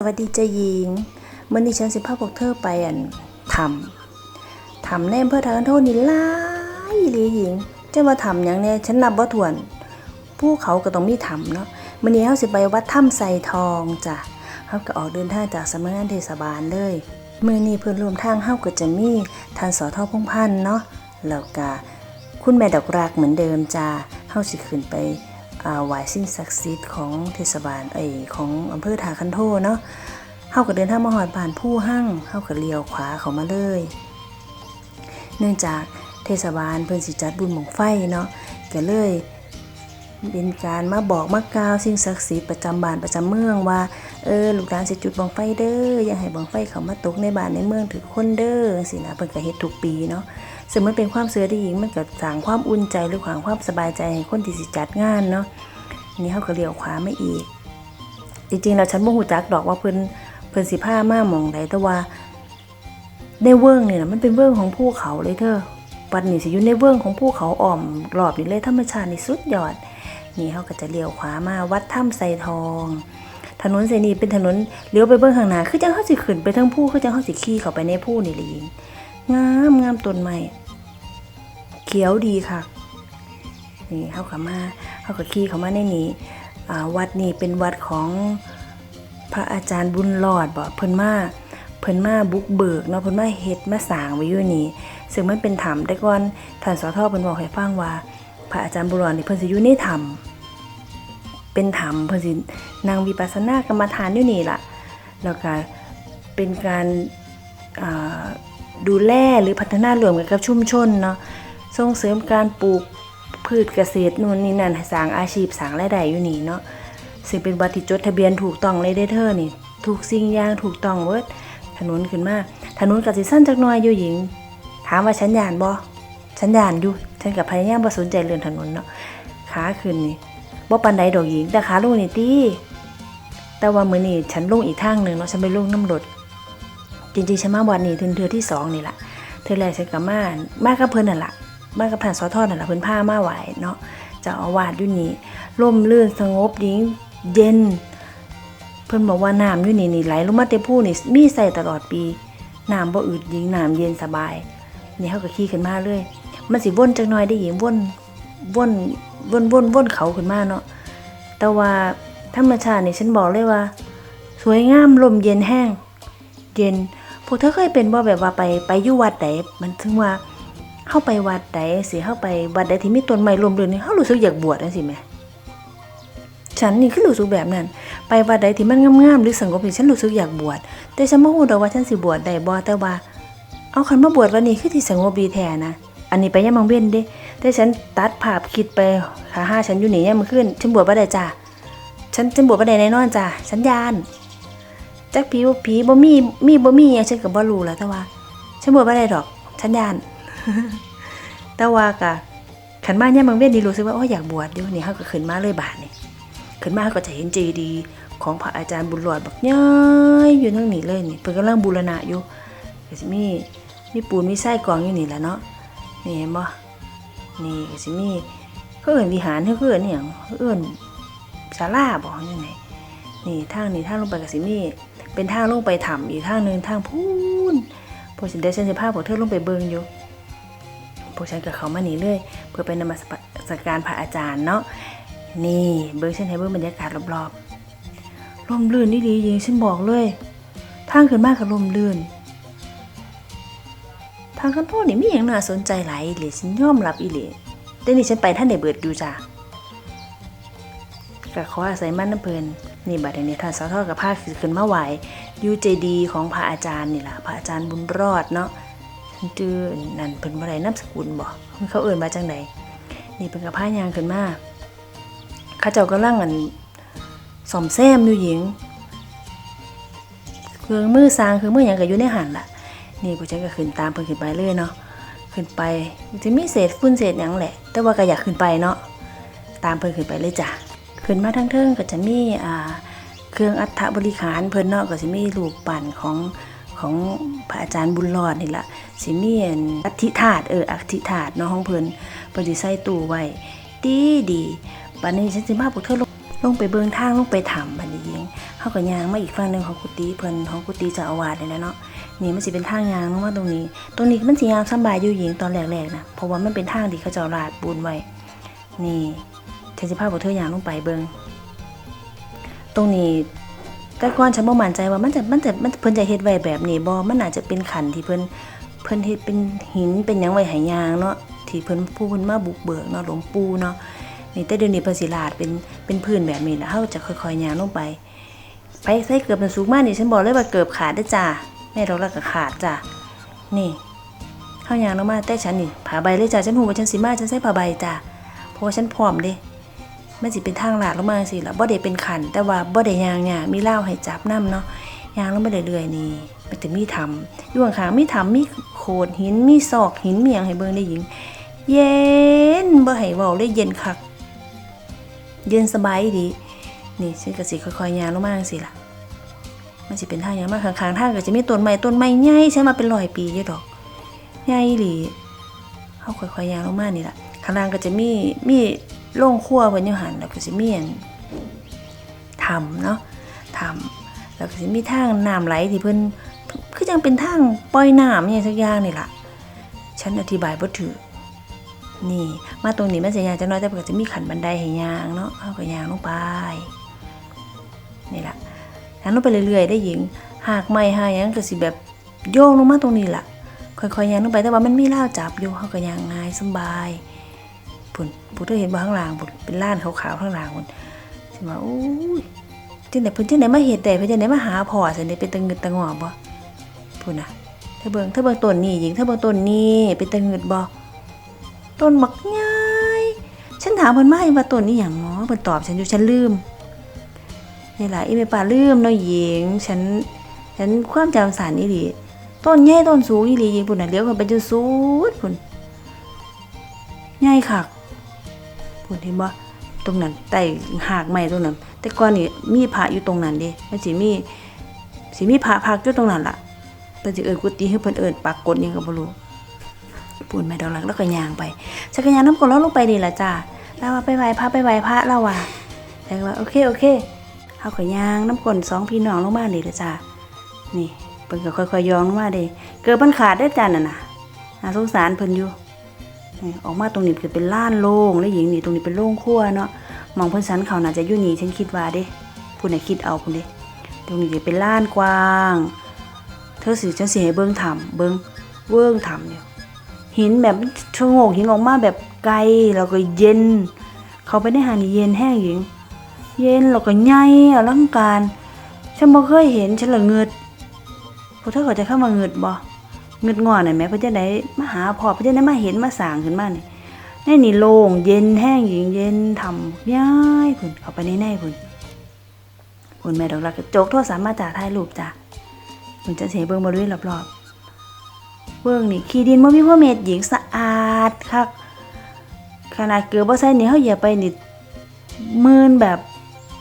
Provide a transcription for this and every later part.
สวัสดีเจ้าหญิงมื่อนี้ฉันสิพาพวกเธอไปอันทำทำแนมเพื่อทางโทษนี่หลายอีหลีหญิงจะมาทำอย่างแน่ฉันนับว่าถ่วนผู้เขาก็ต้องมีทำเนาะเมื่อนี้เฮาสิไปวัดถ้ำไซทองจ้ะเฮาก็ออกเดินทางจากสำนักงานเทศบาลเลยเมื่อนี้เพื่อนร่วมทางเฮาก็จะมีท่านสอทอพงพันเนาะแล้วก็คุณแม่ดอกรักเหมือนเดิมจ้าเฮาสิขึ้นไป หวายสิ่งศักดิ์สิทธิ์ของเทศบาลไอยของอำเภอทาคันโทเนาะเฮาก็เดินทางมาหอดบ้านผู้หั่งเฮาก็เลี้ยวขวาเขามาเลย เนื่องจากเทศบาลเพิ่นสิจัดบุญหมองไฟเนาะก็เลยเป็นการมาบอกมากล่าวสิ่งศักดิ์สิทธิ์ประจำบ้านประจำเมืองว่าเออลูกหลานสิจุดบังไฟเด้ออย่าให้บังไฟเขามาตกในบ้านในเมืองถึงคนเด้อสินะเพิ่นก็เฮ็ดทุกปีเนาะ ซึ่งมันเป็นความเสือที่หญิงมันก็สร้างความอุ่นใจหรือความความสบายใจให้คนที่สิจัดงานเนาะนนี้เขาก็เลี้ยวขวาไม่อีก จริงๆแล้วฉันบ่ฮู้จักดอกว่าเพิ่นเพิ่นสิพามาหมองใดแต่ว่าในเวิงนี่นะมันเป็นเวิงของภูเขาเลยเธอวัดนี่สิอยู่ในเวิงของภูเขาอ้อมรอบนี่เลยธรรมชาตินี่สุดยอด นี่เขาก็จะเลี้ยวขวามาวัดถ้ำไซทอง ถนนเสนีเป็นถนนเลี้ยวไปเบื้องข้างหน้าคือจังเขาสิขึ้นไปทั้งภูคือจังเขาสิขี่เข้าไปในภูนี่เลยหญิงงามงามต้นไม้ เขียวดีค่ะ นี่เขาขามาเขาก็ขี่เขามาในนี้อ่วัดนี่เป็นวัดของพระอาจารย์บุญรอดบ่เพิ่นมาเพิ่นมาบุกเบิกเนาะเพิ่นมาเฮ็ดมาสร้างไว้อยู่นี่ซึ่งมันเป็นถ้ำแต่ก่อนท่านสอทอเพิ่นบอกให้ฟังว่า พระอาจารย์บุญรอดนี่เพิ่นสิอยู่ในถ้ำเป็นถ้ำเพิ่นสินั่งวิปัสสนากรรมฐานอยู่นี่ล่ะ แล้วก็เป็นการดูแลหรือพัฒนารวมกันกับชุมชนเนาะ ส่งเสริมการปลูกพืชเกษตรนู่นนี่นั่นสร้างอาชีพสร้างรายได้อยู่นี่เนาะซึ่งเป็นบัตรที่จดทะเบียนถูกต้องเลยได้เธอนี่ถูกสิ่งอย่างถูกต้องเวิร์ดถนนขึ้นมาถนนกับสิสั้นจักหน่อยอยู่หญิง ถามว่าฉันยานบ่ฉันยานอยู่ฉันกับพยายามบ่สนใจเรื่องถนนเนาะขาขึ้นนี่บ่ปานใดดอกหญิงแต่ขาลงนี่ติแต่ว่ามื้อนี้ฉันลงอีกทางหนึงเนาะฉันไปลงน้ำรถจริงๆฉันมาวันนี้ถึงเทือที่สองนี่แหละเทือแรกฉันกับมามากับเพิ่นนั่นแหละ มากับผ่านสอทอนั่นแหละเพิ่นพามาไหวเนาะจะเอาวาดอยู่นี่ร่มรื่นสงบดีเย็น เพิ่นบอกว่าน้ำอยู่นี่นี่ไหลลงมาเต็มผู้นี่มีใส่ตลอดปีน้ำบ่อืดยิงน้ำเย็นสบายนี่เขาก็ขี่ขึ้นมาเลยมันสิว่นจักหน่อยได้หญิงว่นว่นว่นว่นว่นเขาขึ้นมาเนาะแต่ว่าธรรมชาตินี่ฉันบอกเลยว่า สวยงามลมเย็นแห้ง เย็นพวกเธอเคยเป็นบ่แบบว่าไปไปอยู่วัดใดมันถึงว่า เข้าไปวัดใดสิเข้าไปวัดใดที่มีต้นไม้ร่มรื่นนี่เฮารู้สึกอยากบวชจังซี่แหมฉันนี่คือรู้สึกแบบนั้น ไปวัดใดที่มันงามๆหรือสงบนี่ฉันรู้สึกอยากบวชแต่ฉันบ่ฮู้ดอกว่าฉันสิบวชได้บ่แต่ว่า เอาคันมาบวชวันนี้คือที่สงบดีแท้นะอันนี้ไปยามมังเว้นเด้แต่ฉันตัดภาพคิดไปหาห้าฉันอยู่นี่ยามมื้อคืนฉันบวชบ่ได้จ้าฉันฉันบวชบ่ได้แน่นอนจ้าฉันยานจักผีบ่ผีบ่มีมีบ่มีหยังฉันก็บ่รู้แล้วแต่ว่า ฉันบ่ว่ได้ดอก ฉันยาน แต่ว่าก็ขันมาเนี่ยมบางเว้นนี่รู้สึกว่าอ้ยอยากบวชอยู่นี่เฮาก็ขึ้นมาเลยบาดนี่ขึ้นมาเฮาก็จะเห็นเจดีของพระอาจารย์บุญรอดบักย้อยอยู่ทั้งนี้เลยนี่เพิ่นกำลังบูรณะอยู่ก็สิมีมีปูนมีไส้กรองอยู่นี่แหละเนาะนี่เห็นบ่นี่ก็สิมีเขาเอิ้นวิหารเขาเอิ้นอีหยังเขาเอิ้นศาลาบ่จังไดนี่ทางนี้ทางลงไปกับสิมีเป็นทางลงไปถ้ำอีกทางหนึ่งทางพูนพวกฉันได้ฉันจะพาพวกเธอลงไปเบิงอยู่ พวกฉันกับเขามานี่เลย เพื่อไปนมัสการพระอาจารย์เนาะนี่เบิงฉันให้เบิงบรรยากาศรอบๆลมลื่นนี่ดีจริงฉันบอกเลยทางขึ้นมากกับลมลื่น ทางขั้นโทษนี่มีอย่างน่าสนใจหลายอีหลีฉันยอมรับอีหลีแต่นี่ฉันไปท่านได้เบิดอยู่จ้ะก็ขออาศัยมันน้ำเพลินนี่บัดนี้ท่านสาวทอดกับภาคขึ้นมาไหวยูเจดีของพระอาจารย์นี่แหละพระอาจารย์บุญรอดเนาะ ชื่อนั่นเพิ่นบ่ได้นามสกุลบ่เขาเอิ้นมาจังไดนี่เป็นกับพายางขึ้นมาเขาเจ้ากำลังอันซ่อมแซมอยู่หญิงเครื่องมือสร้างคือมือหยังก็อยู่ในหันล่ะ นี่ผู้ชายก็ขึ้นตามเพิ่นขึ้นไปเลยเนาะขึ้นไปจะมีเศษฝุ่นเศษหยังแหละ แต่ว่าก็อยากขึ้นไปเนาะตามเพิ่นขึ้นไปเลยจ้ะขึ้นมาทั้งเทิงก็จะมีอ่าเครื่องอัฐบริขารเพิ่นเนาะก็สิมีรูปปั้นของ ของพระอาจารย์บุญรอดนี่ละสิมีอันอัฐิธาตเอออัฐิธาตเนาะของเพิ่นเพิ่นสิใส่ตู้ไว้ดีดีบัดนี้ฉันสิมาพวกเธอลงลงไปเบิงทางลงไปถ้ำบัดนี้หญิงเฮาเขาก็ย่างมาอีกฝั่งหนึงของกุฏิเพิ่นของกุฏิเจ้าอาวาสนี่แหละเนาะนี่มันสิเป็นทางยางลงมาตรงนี้ ตรงนี้มันสิยางสบายอยู่หญิงตอนแรกๆนะเพราะว่ามันเป็นทางที่เขาเจ้าราดปูนไว้นี่ฉันสิพาพวกเธอยางลงไปเบิงตรงนี้ แต่ก่อนฉันบ่มั่นใจว่ามันจะมันจะมันเพิ่นจะเฮ็ดไว้แบบนี้บ่มันอาจจะเป็นขันที่เพิ่นเพิ่นเฮ็ดเป็นหินเป็นหยังไว้ให้ยางเนาะที่เพิ่นผู้เพิ่นมาบุกเบิกเนาะหลวงปู่เนาะนี่แต่เดี๋ยวนี้เพิ่นสิลาดเป็นเป็นพื้นแบบนี้แล้วเฮาจะค่อยๆยางลงไปไปใส่เกือบมันสูงมากนี่ฉันบอกเลยว่าเกือบขาดได้จ้าแม่เราละก็ขาดจ้านี่เข้ายางลงมาแต่ฉันนี่ผ้าใบเลยจ้าฉันหูว่าฉันสิมาฉันใส่ผ้าใบจ้าเพราะว่าฉันพร้อมเด้ มันสิเป็นทางลาดลงมาสิละบ่ได้เป็นขัน แต่ว่าบ่ได้ยางเนี่ยมีเหล้าให้จับน้ำเนาะยางลงมาเรื่อยๆนี่มันจะมีทำอยู่ข้างๆมีทำมีโขดหินมีซอกหินมียงให้เบิ่งได้หญิง เย็นบ่ให้เว้าเลยเย็นคัก เย็นสบายดี นี่ฉันก็สิค่อยๆยางลงมาจังซี่ล่ะ มันสิเป็นทางยางมาข้างๆทางก็จะมีต้นไม้ต้นไม้ใหญ่ใช่มาเป็นร้อยปีอยู่ดอกใหญ่หลีเฮาค่อยๆยางลงมานี่ล่ะข้างล่างก็จะมีมี โรงครัวเพิ่นอยู่หันแล้วก็สิมีอันถ้ำเนาะถ้ำแล้วก็สิมีทางน้ำไหลที่เพิ่นคือจังเป็นทางปล่อยน้ำอหย่างสักอย่างนี่ล่ะฉันอธิบายบ่ถูกนี่ มาตรงนี้มันสิยางจังน้อยแต่ก็จะมีขันบันไดให้ยางเนาะเฮาก็ยางลงไปนี่ล่ะทางนู้นไปเรื่อยๆได้หญิงหากไม่หายังก็สิแบบโยงลงมาตรงนี้ล่ะค่อยๆยางลงไปแต่ว่ามันมีล่าจับอยู่เขาก็ยางง่ายสบาย พุ่นผู้เธอเห็นบ่ข้างหลังพุ่นเป็นล้านขาวๆข้างหลังพุ่นสิว่าอู้ยจังได๋พิ่นจังได๋มาเฮ็ดได้เพิ่นจังได๋มาหาพ่อซั่นเด้เป็นตะงึดตะงอบ่พุ่นน่ะเธอเบิ่งเธอเบิ่งต้นนี้หญิงเธอเบิ่งต้นนี้เป็นตะงึดบ่ต้นบักใหญ่ฉันถามเพิ่นมาว่าต้นนี้หยังหมอเพิ่นตอบฉันอยู่ฉันลืมนี่แหละอีเมป่าลืมเนาะหญิงฉันฉันความจำสารอีหลีต้นใหญ่ต้นสูงอีหลีหญิงพุ่นน่ะเลี้ยวกันไปจนสุดพุ่นใหญ่คัก พุ่นเห็นบ่ตรงนั้นใต้หากไม้ตรงนั้น แต่ก่อนนี่มีพระอยู่ตรงนั้นเด้มันสิมีสิมีพระพักอยู่ตรงนั้นล่ะเพิ่นสิเอิ้นกุฏิให้เพิ่นเอิ้นปากกดยังก็บ่รู้ปุ่นแม่ดอกหลักแล้วก็ยางไปจักรยานน้ำกรดแล้วลงไปนี่ล่ะจ้าแล้วว่าไปไหว้พระไปไหว้พระแล้วว่าแล้วก็ว่าโอเคโอเคเขาก็ยางน้ำกลสองพี่น้องลงมาเลยเด้อจ้านี่เพิ่นก็ค่อยๆยองลงมาเด้เกิดมันขาดได้จ้าน่ะนะน่าสงสารเพิ่นอยู่ ออกมาตรงนี้คือเป็นล้านโล่งแล้วหญิงนี่ตรงนี้เป็นโล่งครัวเนาะมองเพิ่อนสันเขาน่าจะยู่นี่ฉันคิดว่าเด้ผู้ใดคิดเอาพุ่นเด้ตรงนี้จะเป็นล้านกว้าง เธอสิฉันเสิให้เบิ่งถ้ำเบิ่งเบิ่งถ้ำอยู่ยหินแบบชะโงกหินออกมาแบบไกลแล้วก็เย็น เขาไปในหานี่เย็นแห้งหญิง เย็นแล้วก็ใหญ่อลังการ ฉันบ่เคยเห็นฉันละเงิดพวกเธอเขาใจเข้ามาเงิดบ่ เงิดงอนน่ะแม่เพิ่นจะได้มาหาพ่อเพิ่นจะได้มาเห็นมาสร้างขึ้นมานี่ในนี่โล่งเย็นแห้งหญิงเย็นทำย้ายพุ่นเข้าไปในในพุ่นพุ่นแม่ดอกรักโจกโทรศัพท์มาจากถ่ายรูปจ้ะพุ่นจะเสียเบิ่งบริเวณรอบๆเบิ่งนี่ขี้ดินบ่มีพ่อเม็ดหญิงสะอาดคักขนาดเกลือบ่ใส่นี่เฮาเหยียบไปนี่มืนแบบ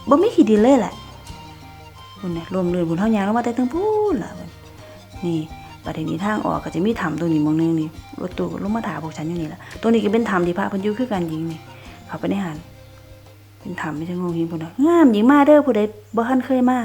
บ่มีขี้ดินเลยแหละคุณเนี่ยรวมเลยบุญเท่ายางลงมาแต่ทั้งพูนล่ะพุ่นนี่ ประเด็นนี้ทางออกก็จะมีถ้ำตรงนี้มองนึงนี่รถตู้ลงมาถาพวกฉันอยู่นี่แหละตรงนี้ก็เป็นถ้ำที่พระพันยุคือกันยิงนี่เขาไปในหันเป็นถ้ำไม่ใช่งงหิงพุ่นนะงามหญิงมาเด้อผู้ใดบ่ทันเคยมา